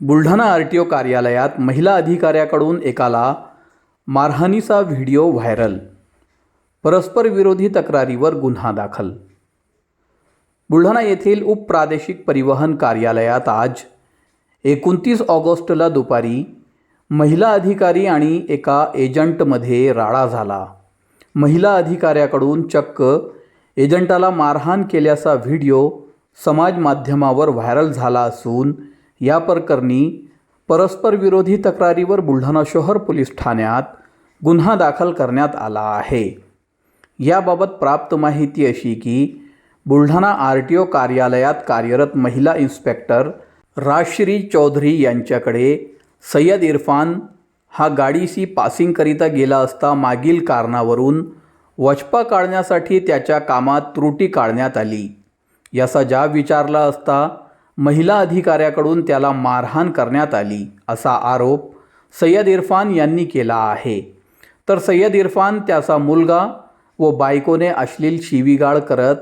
Buldhana R T O कार्यालयात महिला अधिकाऱ्याकडून एकाला मारहाणीचा व्हिडिओ व्हायरल. परस्पर विरोधी तक्रारीवर गुन्हा दाखल. बुलढाणा येथील उपप्रादेशिक परिवहन कार्यालयात आज एकोणतीस ऑगस्टला दुपारी महिला अधिकारी आणि एका एजंटमध्ये राडा झाला. महिला अधिकाऱ्याकडून चक्क एजंटाला मारहाण केल्याचा व्हिडिओ समाज माध्यमावर व्हायरल झाला असून या प्रकरणी परस्पर विरोधी तक्रारीवर बुलढाणा शहर पोलीस ठाण्यात गुन्हा दाखल करण्यात आला आहे. याबाबत प्राप्त माहिती अशी की बुलढाणा आर टी ओ कार्यालयात कार्यरत महिला इन्स्पेक्टर राजश्री चौधरी यांच्याकडे सय्यद इरफान हा गाडीशी पासिंगकरिता गेला असता मागील कारणावरून वचपा काढण्यासाठी त्याच्या कामात त्रुटी काढण्यात आली. याचा जाब विचारला असता महिला अधिकाऱ्याकडून त्याला मारहाण करण्यात आली असा आरोप सय्यद इरफान यांनी केला आहे. तर सय्यद इरफान त्याचा मुलगा व बायकोने अश्लील शिवीगाळ करत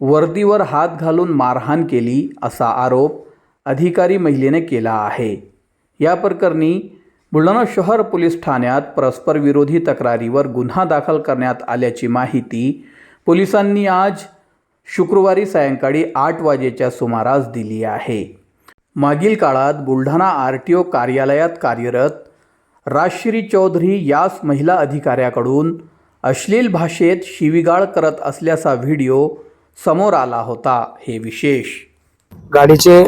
वर्दीवर हात घालून मारहाण केली असा आरोप अधिकारी महिलेने केला आहे. या प्रकरणी बुलढाणा शहर पोलीस ठाण्यात परस्पर विरोधी तक्रारीवर गुन्हा दाखल करण्यात आल्याची माहिती पोलिसांनी आज शुक्रवारी सायंकाळी आठ वाजेच्या सुमारास दिली आहे. मागील काळात बुलढाणा आर टी ओ कार्यालयात कार्यरत राजश्री चौधरी याच महिला अधिकाऱ्याकडून अश्लील भाषेत शिवीगाळ करत असल्याचा व्हिडिओ समोर आला होता. हे विशेष. गाडीचे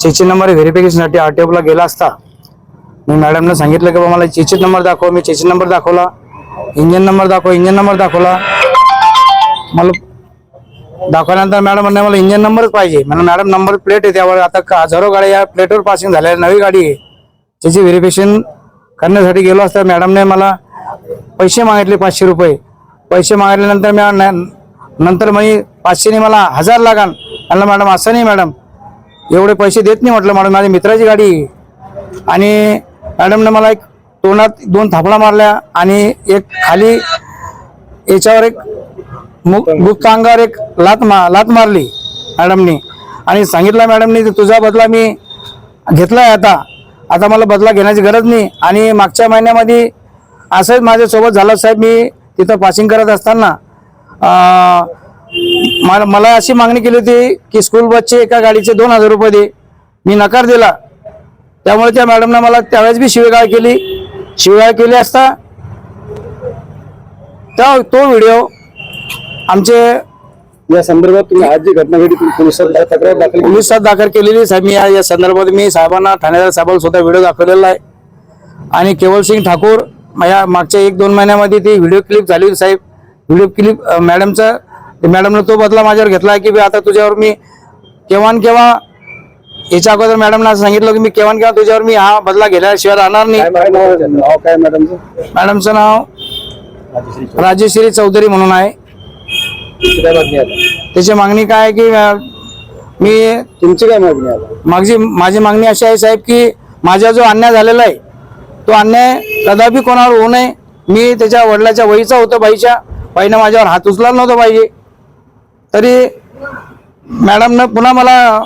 चेचे नंबर व्हेरिफिकेशनसाठी आर टी ओला गेला असता मी मॅडमने सांगितलं की बाबा मला चेचे नंबर दाखव मी चेचे नंबर दाखवला इंजन नंबर दाखव इंजन नंबर दाखवला. मला दाखवल्यानंतर मॅडम म्हणणे मला इंजिन नंबरच पाहिजे. म्हणून मॅडम नंबर प्लेट आहे त्यावर. आता का- हजारो गाड्या या प्लेटवर पासिंग झाल्या नवी गाडी आहे. त्याची व्हेरिफिकेशन करण्यासाठी गेलो असता मॅडमने मला पैसे मागितले पाचशे रुपये. पैसे मागितल्यानंतर मी नंतर मी पाचशेने मला हजार लागान. म्हणलं मॅडम असं नाही मॅडम. एवढे पैसे देत नाही म्हटलं मॅडम माझ्या मित्राची गाडी आणि मॅडमने मला एक तोंडात दोन थापडा मारल्या आणि एक खाली याच्यावर एक गुप्त अंगावर एक लात मा लात मारली मॅडमनी. आणि सांगितलं मॅडमनी की तुझा बदला मी घेतलाय आता. आता मला बदला घेण्याची गरज नाही. आणि मागच्या महिन्यामध्ये असंच माझ्यासोबत झालं साहेब मी तिथं पासिंग करत असताना मला अशी मागणी केली होती की स्कूल बसचे एका गाडीचे दोन हजार रुपये दे. मी नकार दिला. त्यामुळे त्या मॅडमनं मला त्यावेळेस बी शिवेगाळ केली. शिवेगाळ केली असता त्या तो व्हिडिओ आमचे या संदर्भात तुम्ही आज जी घटना घडली पोलिसात तक्रार दाखल केली. पोलिसात दाखल केलेली साहेब मी या या संदर्भात मी साहेबांना ठाणेदार साहेबांना स्वतः व्हिडिओ दाखवलेला आहे. आणि केवल सिंग ठाकूर या मागच्या एक दोन महिन्यामध्ये ती व्हिडिओ क्लिप झाली होती साहेब. व्हिडिओ क्लिप मॅडमचा मॅडमनं तो बदला माझ्यावर घेतला की आता तुझ्यावर मी केव्हा न केव्हा याच्या अगोदर मॅडमला असं सांगितलं की मी केव्हा केव्हा तुझ्यावर मी हा बदला घेण्याशिवाय राहणार नाही. मॅडमचं मॅडमचं नाव राजेश्री चौधरी म्हणून आहे. काय मागणी आता त्याची मागणी काय आहे की अं, मी तुमची काय मागणी आता माझी माझी मागणी अशी आहे साहेब की माझा जो अन्याय झालेला आहे तो अन्याय कदापि कोणावर होऊ नये. मी त्याच्या वडिलाच्या वहीचा होतो बाईच्या. बाईनं माझ्यावर हात उचलायला नव्हता पाहिजे. तरी मॅडमनं पुन्हा मला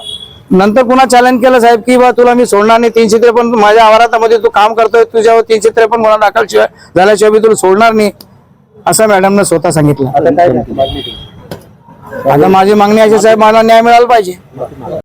नंतर पुन्हा चॅलेंज केलं साहेब की बा तुला मी सोडणार नाही. तीनशे त्रेपन्न माझ्या आवारातामध्ये तू काम करतोय. तुझ्यावर तीनशे त्रेपन्न गुन्हा दाखल शिवाय झाल्याशिवाय मी तुला सोडणार नाही. असं मॅडमनं स्वतः सांगितलं. आता काय माझी मागणी अशी साहेब मला न्याय मिळाला पाहिजे.